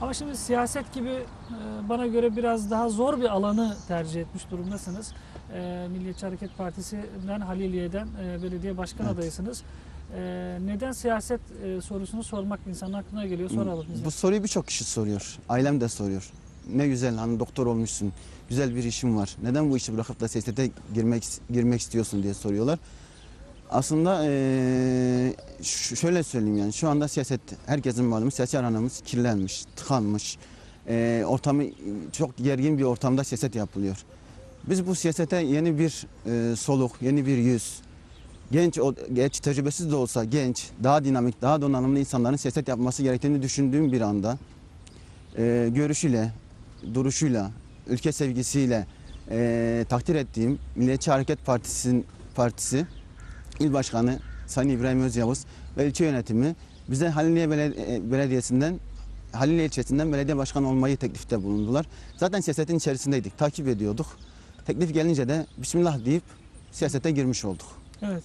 Ama şimdi siyaset gibi e, bana göre biraz daha zor bir alanı tercih etmiş durumdasınız. E, Milliyetçi Hareket Partisi'nden Haliliye'den e, belediye başkan Evet. adayısınız. E, neden siyaset e, sorusunu sormak insanın aklına geliyor soralım bize. Bu soruyu birçok kişi soruyor. Ailem de soruyor. Ne güzel hani doktor olmuşsun. Güzel bir işin var. Neden bu işi bırakıp da siyasete girmek girmek istiyorsun diye soruyorlar. Aslında ş- şöyle söyleyeyim yani şu anda siyaset herkesin malumu siyasi aranamız kirlenmiş, tıkanmış. Eee, ortamı çok gergin bir ortamda siyaset yapılıyor. Biz bu siyasete yeni bir eee, soluk, yeni bir yüz, genç, geç tecrübesiz de olsa genç, daha dinamik, daha donanımlı insanların siyaset yapması gerektiğini düşündüğüm bir anda e, görüşüyle, duruşuyla, ülke sevgisiyle e, takdir ettiğim Milliyetçi Hareket Partisi'nin partisi İl Başkanı Sayın İbrahim Özyavuz ve ilçe yönetimi bize Haliliye e, Belediyesi'nden Haliliye ilçesinden belediye başkanı olmayı teklifte bulundular. Zaten siyasetin içerisindeydik, takip ediyorduk. Teklif gelince de Bismillah deyip siyasete girmiş olduk. Evet.